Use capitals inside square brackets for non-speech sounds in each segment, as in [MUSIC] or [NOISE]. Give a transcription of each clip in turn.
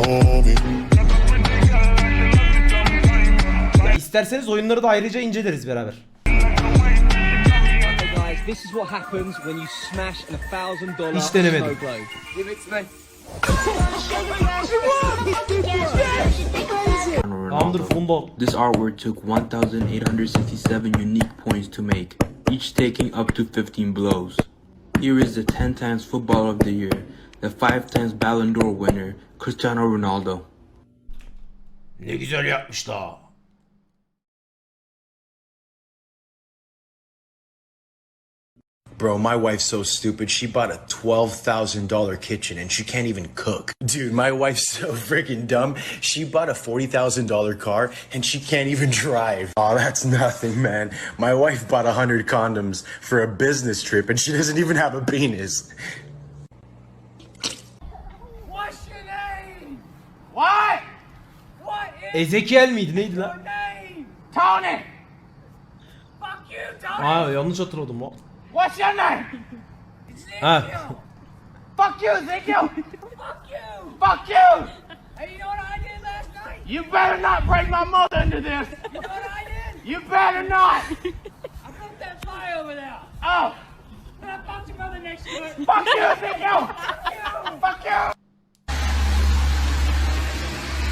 on me. Ya isterseniz oyunları da ayrıca inceleriz beraber. This is what happens when you smash a thousand dollar Hiç denemedim. snow globe. Give it to me. Tamamdır Fundal. This artwork took 1,867 unique points to make, each taking up to 15 blows. Here is the 10 times Footballer of the Year, the 5 times Ballon d'Or winner, Cristiano Ronaldo. Ne güzel yapmış da. Bro, my wife's so stupid. She bought a $12,000 kitchen and she can't even cook. Dude, my wife's so [LAUGHS] freaking dumb. She bought a $40,000 car and she can't even drive. Oh, that's nothing, man. My wife bought 100 condoms for a business trip and she doesn't even have a penis. Ezekiel miydi neydi lan? Tony! Fuck you, Tony! Aa yanlış hatırladım lan. What's your name? Ha. Fuck you, Ezekiel! Fuck you! Fuck you! Hey, you know what I did last night? You better not bring my mother into this! You know what I did? You better not! I broke that fly over there! Oh! And I fucked your mother next to it! Fuck you, Ezekiel! Fuck you! Fuck you!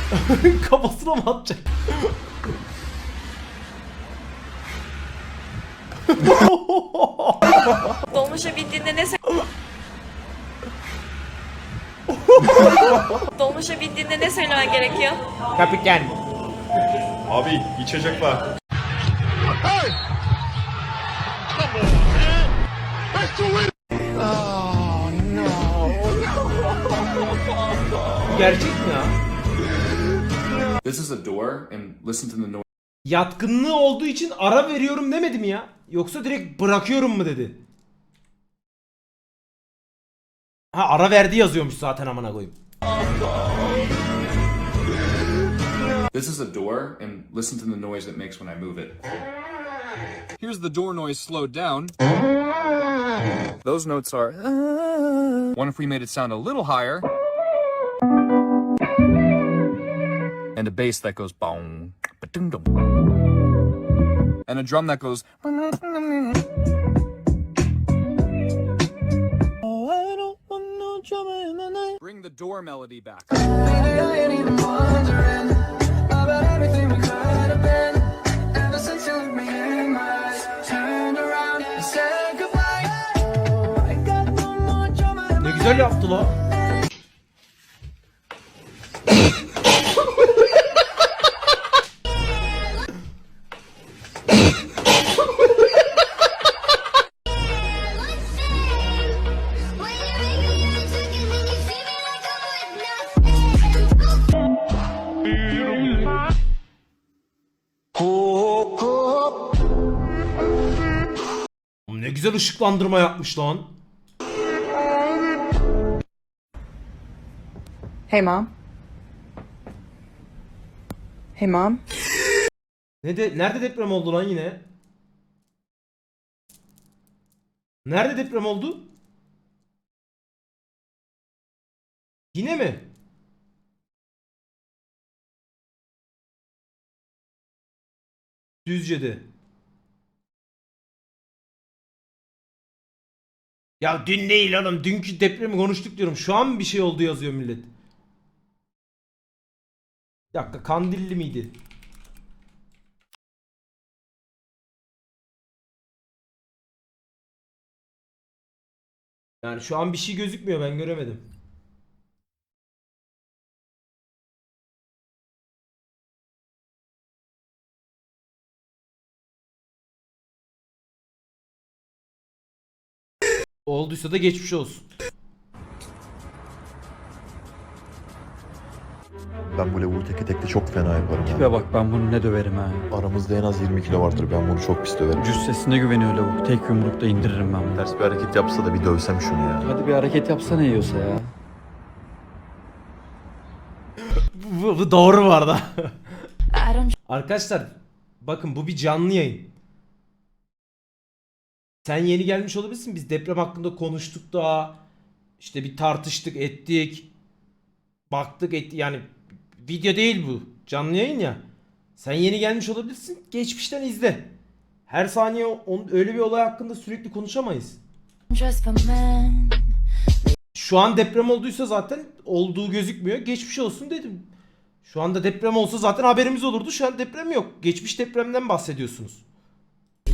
[LAUGHS] Kafasına mı atacak? [LAUGHS] Dolmuşa bindiğinde ne sö- [LAUGHS] Dolmuşa bindiğinde ne söylemen gerekiyor? Kapitan. Abi içecek var. Gerçek mi ya? This is a door, and listen to the noise. Yatkınlığı olduğu için ara veriyorum demedi mi ya? Yoksa direkt bırakıyorum mu dedi? Ha ara verdi yazıyormuş zaten amına koyayım. This is a door, and listen to the noise it makes when I move it. Here's the door noise slowed down. Those notes are. One if we made it sound a little higher. And a bass that goes boom, ba-dum-dum. And a drum that goes. Oh, Bring the door melody back. Ne güzel yaptı la. Güzel ışıklandırma yapmış lan. Hey, Mom. Hey, Mom. Ne de nerede deprem oldu lan yine? Nerede deprem oldu? Yine mi? Düzce'de. Ya dün değil oğlum. Dünkü depremi konuştuk diyorum. Şu an bir şey oldu yazıyor millet. Bir dakika Kandilli miydi? Yani şu an bir şey gözükmüyor ben göremedim. Olduysa da geçmiş olsun. Ben bu lavuğu teke tekte çok fena yaparım. ya. Tipe bak ben bunu ne döverim ha. Aramızda en az 20 kilo vardır. Ben bunu çok pis döverim. Cüssesine güveniyor lavuk. Tek yumrukta indiririm ben bunu. Ters bir hareket yapsa da bir dövsem şunu ya. Hadi bir hareket yapsana yiyorsa ya. Bu, bu doğru bu arada. Arkadaşlar bakın bu bir canlı yayın. Sen yeni gelmiş olabilirsin. Biz deprem hakkında konuştuk da işte bir tartıştık ettik. baktık etti yani video değil bu. Canlı yayın ya. Sen yeni gelmiş olabilirsin. Geçmişten izle. Her saniye on, öyle bir olay hakkında sürekli konuşamayız. Şu an deprem olduysa zaten olduğu gözükmüyor. Geçmiş olsun dedim. Şu anda deprem olsa zaten haberimiz olurdu. Şu an deprem yok. Geçmiş depremden bahsediyorsunuz.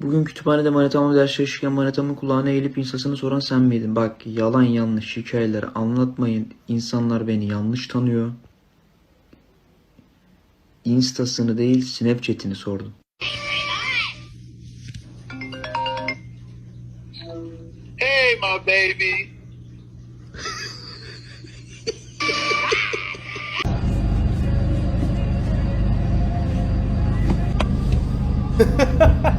Bugün kütüphanede manitamı ders çalışırken manitamın kulağına eğilip insasını soran sen miydin? Bak yalan yanlış hikayeler anlatmayın. İnsanlar beni yanlış tanıyor. Instasını değil Snapchat'ini sordum. Hey, my baby. Ah [LAUGHS]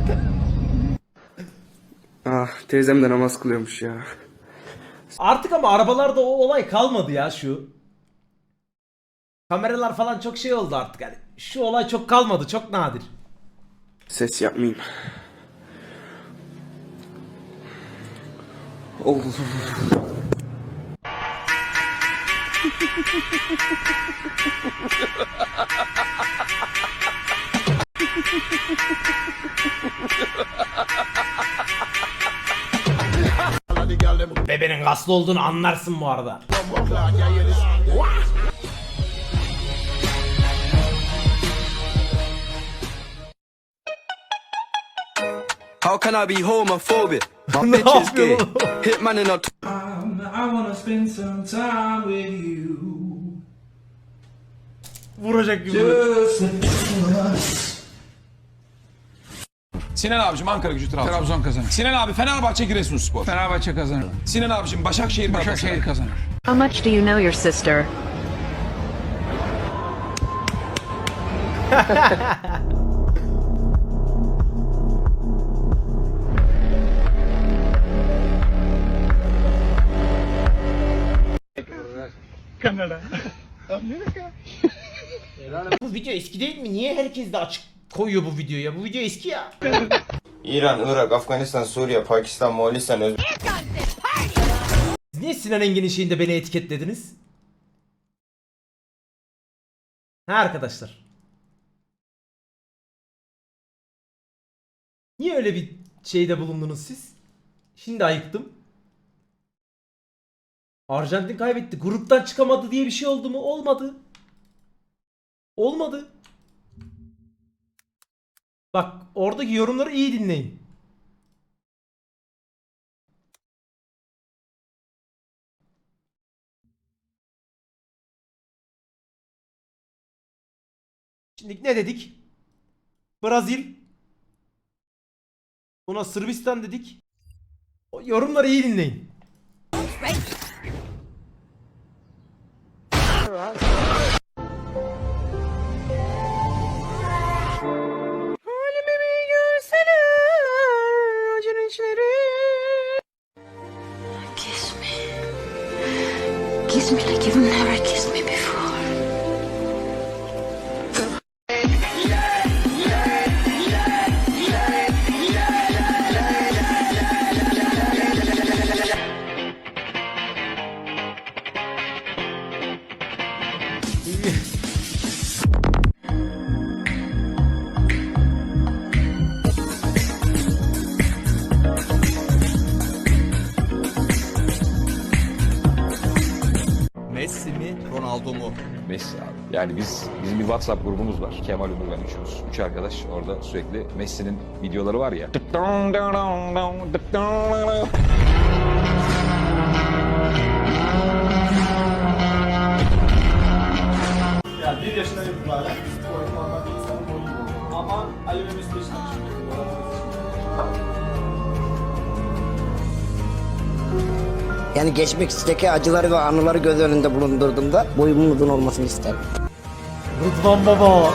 teyzem de namaz kılıyormuş ya. Artık ama arabalarda o olay kalmadı ya şu. Kameralar falan çok şey oldu artık yani. Şu olay çok kalmadı, çok nadir. Ses yapmayayım. Oh. [LAUGHS] Bebenin kaslı olduğunu anlarsın bu arada. How can I be homophobic? My [LAUGHS] bitch is gay. Hitman in a Vuracak gibi. Sinan abicim Ankara gücü Trabzon. Trabzon kazanır. Sinan abi Fenerbahçe Giresunspor. Fenerbahçe kazanır. Sinan abicim Başakşehir Başakşehir kazanır. How much do you know your sister? Bu video eski değil mi? Niye herkes de açık koyuyor bu videoya? Bu video eski ya. İran, Irak, Afganistan, Suriye, Pakistan, Moğolistan, Özbekistan. Siz niye Sinan Engin'in şeyinde beni etiketlediniz? Ha arkadaşlar. Niye öyle bir şeyde bulundunuz siz? Şimdi ayıktım. Arjantin kaybetti. Gruptan çıkamadı diye bir şey oldu mu? Olmadı. Olmadı. Bak oradaki yorumları iyi dinleyin. Şimdi ne dedik? Brazil. Buna Sırbistan dedik. O yorumları iyi dinleyin. Kiss me like you've never kissed me before. Yani biz bizim bir WhatsApp grubumuz var. Kemal Umur ben üçümüz. Üç arkadaş orada sürekli Messi'nin videoları var ya. Yani bir yaşından itibaren oyunlardan bir insanın oyunu Ama Ali ve Mesut Beşiktaş Yani geçmişteki acıları ve anıları göz önünde bulundurduğumda boyumun uzun olmasını isterim. Rıdvan Baba.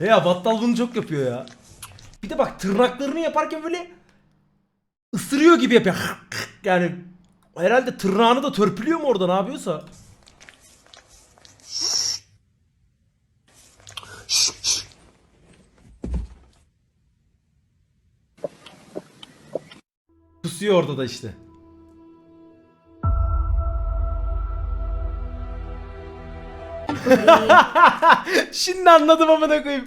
ya battal bunu çok yapıyor ya. Bir de bak tırnaklarını yaparken böyle ısırıyor gibi yapıyor. Yani herhalde tırnağını da törpülüyor mu orada ne yapıyorsa. Pusuyor orada da işte. [LAUGHS] Şimdi anladım amına koyayım.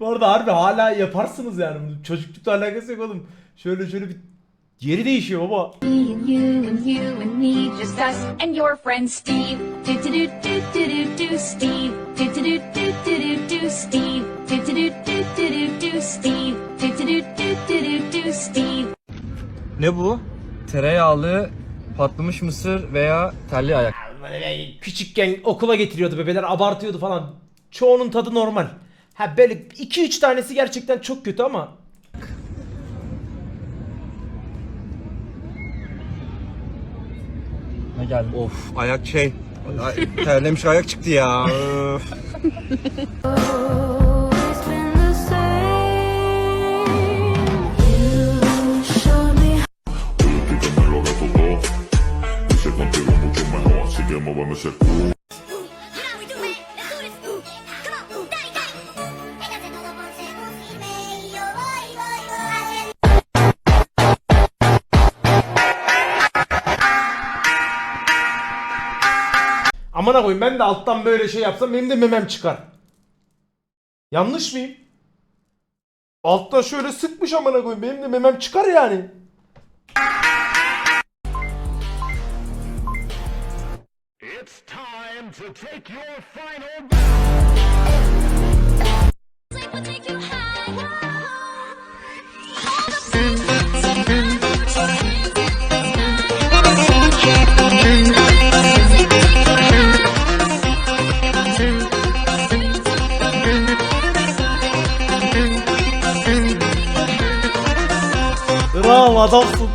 Bu arada harbi hala yaparsınız yani. Çocuklukla alakası yok oğlum. Şöyle şöyle bir yeri değişiyor baba. Ne bu? Tereyağlı patlamış mısır veya terli ayak. Küçükken okula getiriyordu bebeler abartıyordu falan. Çoğunun tadı normal. Ha böyle 2-3 tanesi gerçekten çok kötü ama Ne geldi? Of ayak şey. Terlemiş ayak çıktı ya. Amına koyayım ben de alttan böyle şey yapsam benim de memem çıkar. Yanlış mıyım? Alttan şöyle sıkmış amına koyayım benim de memem çıkar yani. Bravo adamsın.